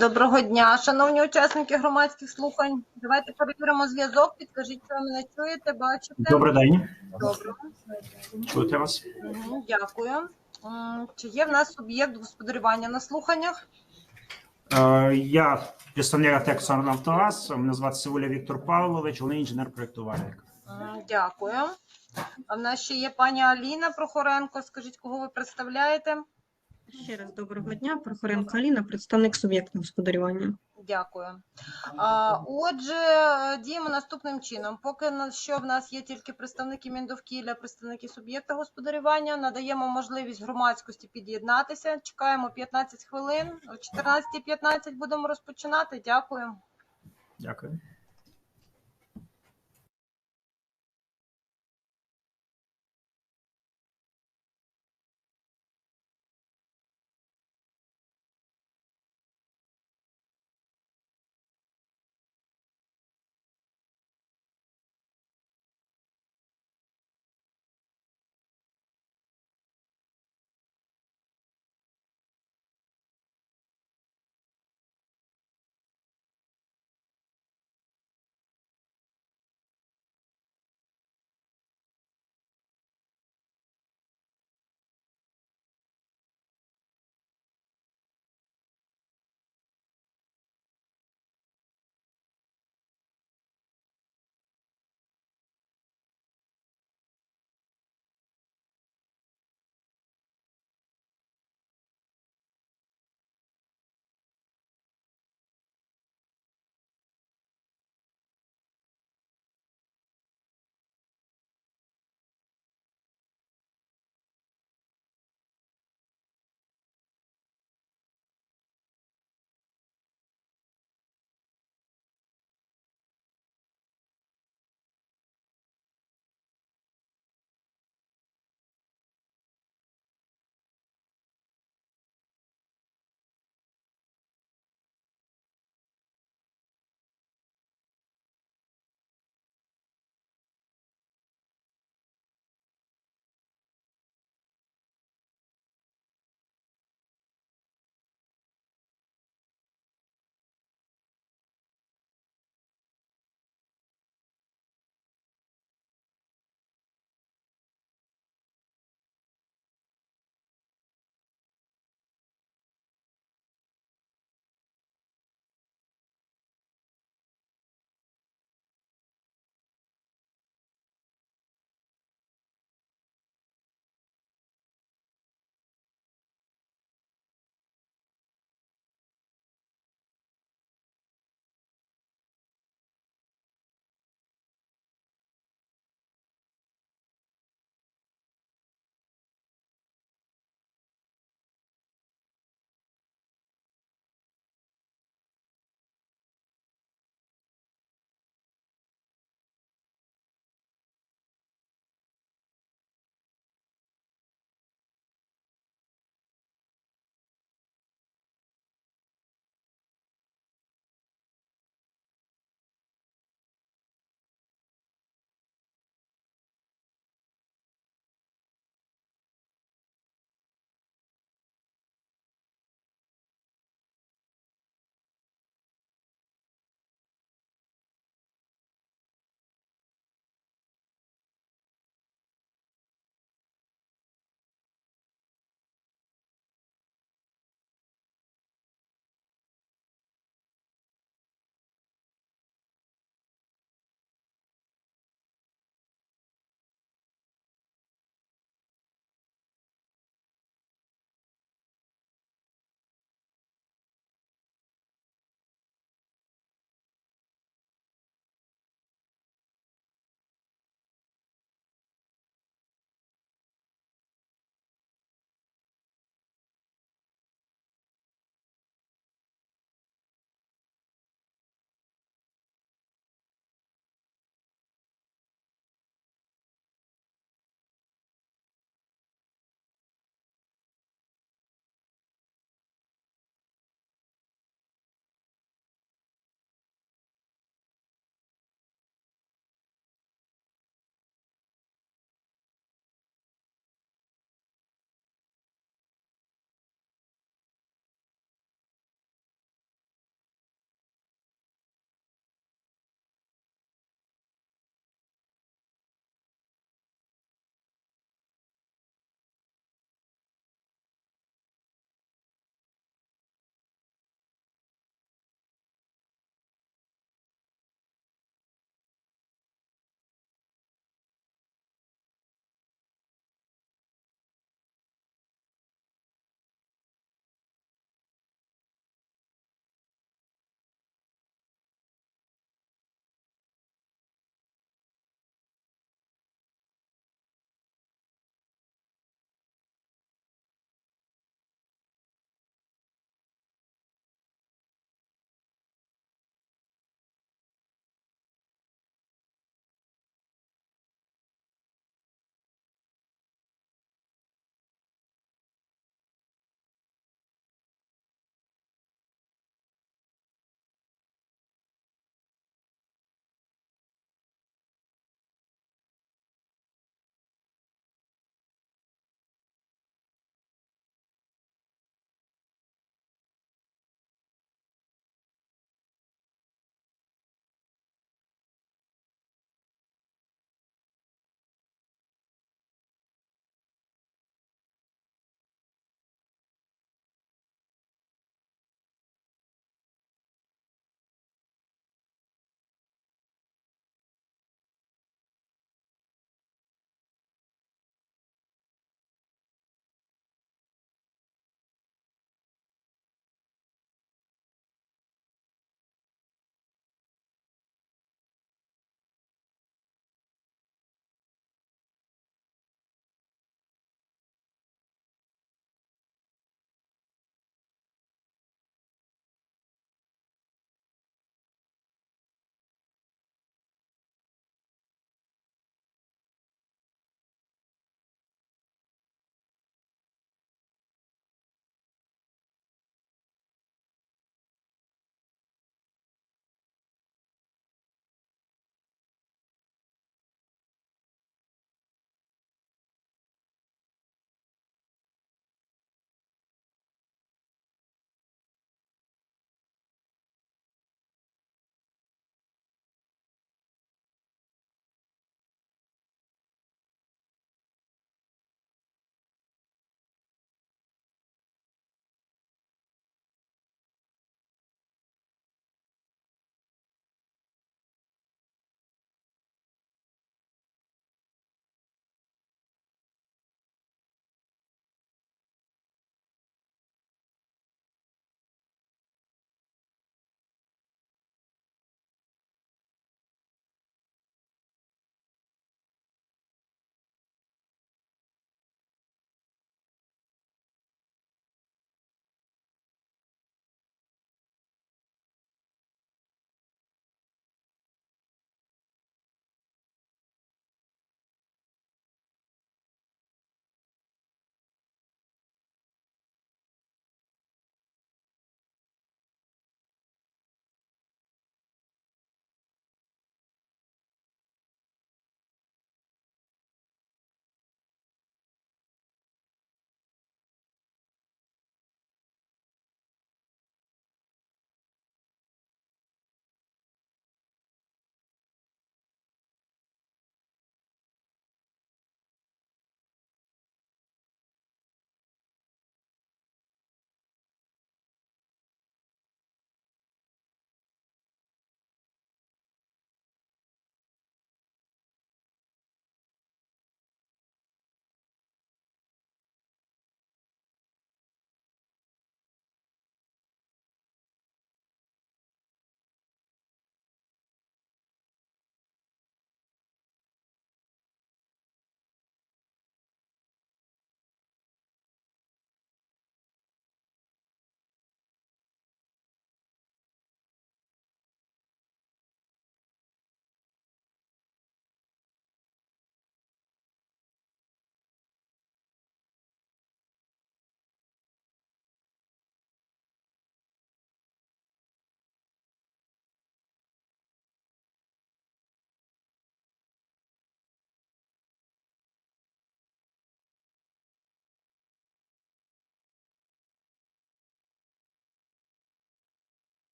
Доброго дня, шановні учасники громадських слухань. Давайте перевіримо зв'язок. Підкажіть, що ви мене чуєте, бачите? Добрий день, Добре. чути вас. Дякую. Чи є в нас суб'єкт господарювання на слуханнях? Е, Я представник Артекса Нафтогаз. Мене звати Сивуля Віктор Павлович, головний інженер-проєктувальник. Дякую. А в нас ще є пані Аліна Прохоренко. Скажіть, кого ви представляєте? Ще раз доброго дня. Прохоренко Аліна, представник суб'єкту господарювання. Дякую. А, Отже, діємо наступним чином. Поки на що в нас є тільки представники Міндовкілля, представники суб'єкта господарювання, надаємо можливість громадськості під'єднатися. Чекаємо 15 хвилин. О 14.15 будемо розпочинати. Дякую. Дякую.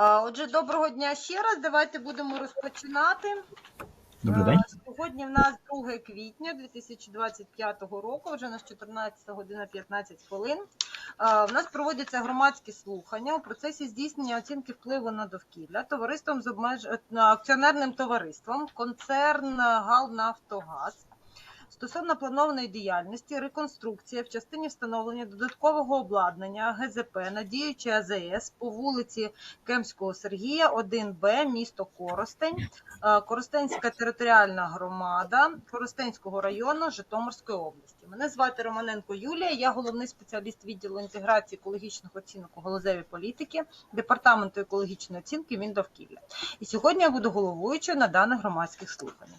Отже, доброго дня ще раз. Давайте будемо розпочинати. Добрий день. Сьогодні в нас 2 квітня 2025 року, вже у нас 14 година 15 хвилин. В нас проводяться громадські слухання у процесі здійснення оцінки впливу на довкілля товариством з обмеж... акціонерним товариством концерн Галнафтогаз. Стосовно планованої діяльності, реконструкція в частині встановлення додаткового обладнання ГЗП на діючій АЗС по вулиці Кемського Сергія, 1Б, місто Коростень, Е, Коростенська територіальна громада Коростенського району Житомирської області. Мене звати Романенко Юлія. Я головний спеціаліст відділу інтеграції екологічних оцінок у галузевій політики департаменту екологічної оцінки Міндовкілля. І сьогодні я буду головуючою на даних громадських слуханнях.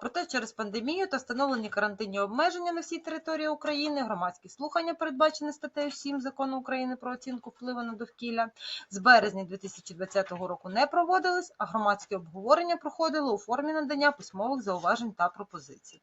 Проте через пандемію та встановлені карантинні обмеження на всій території України громадські слухання, передбачені статтею 7 закону України про оцінку впливу на довкілля, з березня 2020 року не проводились, а громадські обговорення проходили у формі надання письмових зауважень та пропозицій.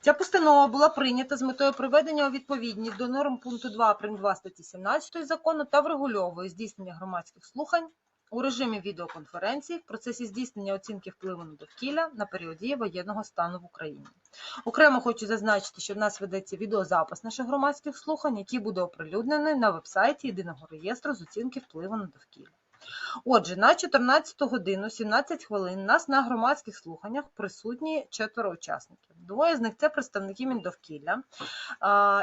Ця постанова була прийнята з метою приведення у відповідність до норм пункту 2 прим. 2 статті 17 закону та врегульовує здійснення громадських слухань у режимі відеоконференції в процесі здійснення оцінки впливу на довкілля на період дії воєнного стану в Україні. Окремо хочу зазначити, що в нас ведеться відеозапис наших громадських слухань, який буде оприлюднений на вебсайті єдиного реєстру з оцінки впливу на довкілля. Отже, на 14 годину 17 хвилин нас на громадських слуханнях присутні четверо учасників. Двоє з них це представники Міндовкілля.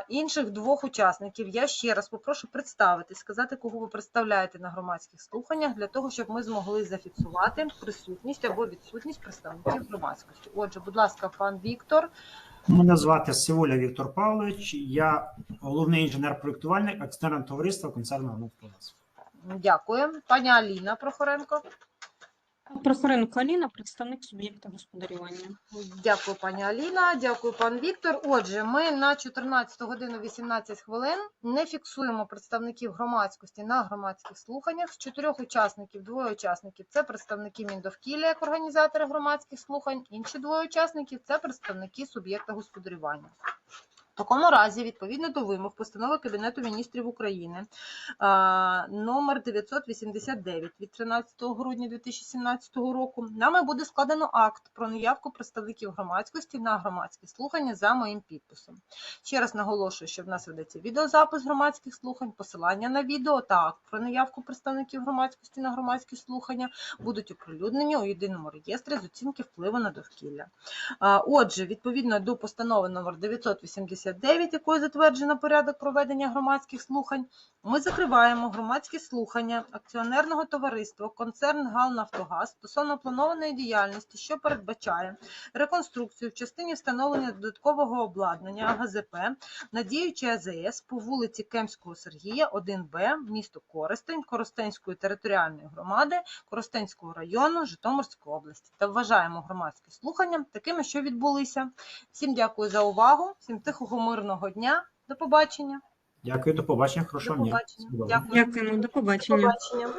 Інших двох учасників я ще раз попрошу представити, сказати, кого ви представляєте на громадських слуханнях, для того, щоб ми змогли зафіксувати присутність або відсутність представників громадськості. Отже, будь ласка, пан Віктор. Мене звати Сивуля Віктор Павлович. Я головний інженер-проєктувальник акціонерного товариства концерну «Нафтогаз». Дякую. Пані Аліна Прохоренко. Прохоренко Аліна, представник суб'єкта господарювання. Дякую, пані Аліна. Дякую, пан Віктор. Отже, ми на 14 годину 18 хвилин не фіксуємо представників громадськості на громадських слуханнях. З чотирьох учасників, двоє учасників це представники Міндовкілля як організатори громадських слухань. Інші двоє учасників це представники суб'єкта господарювання. В такому разі, відповідно до вимог постанови Кабінету міністрів України номер 989 від 13 грудня 2017 року, нами буде складено акт про наявку представників громадськості на громадські слухання за моїм підписом. Ще раз наголошую, що в нас ведеться відеозапис громадських слухань, посилання на відео та акт про наявку представників громадськості на громадські слухання будуть оприлюднені у єдиному реєстрі з оцінки впливу на довкілля. Отже, відповідно до постанови номер 989, якою затверджено порядок проведення громадських слухань, ми закриваємо громадські слухання акціонерного товариства концерн Галнафтогаз стосовно планованої діяльності, що передбачає реконструкцію в частині встановлення додаткового обладнання ГЗП на діючій АЗС по вулиці Кемського Сергія, 1Б, місто Коростень, Коростенської територіальної громади, Коростенського району, Житомирської області. Та вважаємо громадські слухання такими, що відбулися. Всім дякую за увагу, всім тихого мирного дня. До побачення. Дякую, до побачення. Хорошого До дня. побачення. Дякую. Дякуємо, до До побачення. побачення.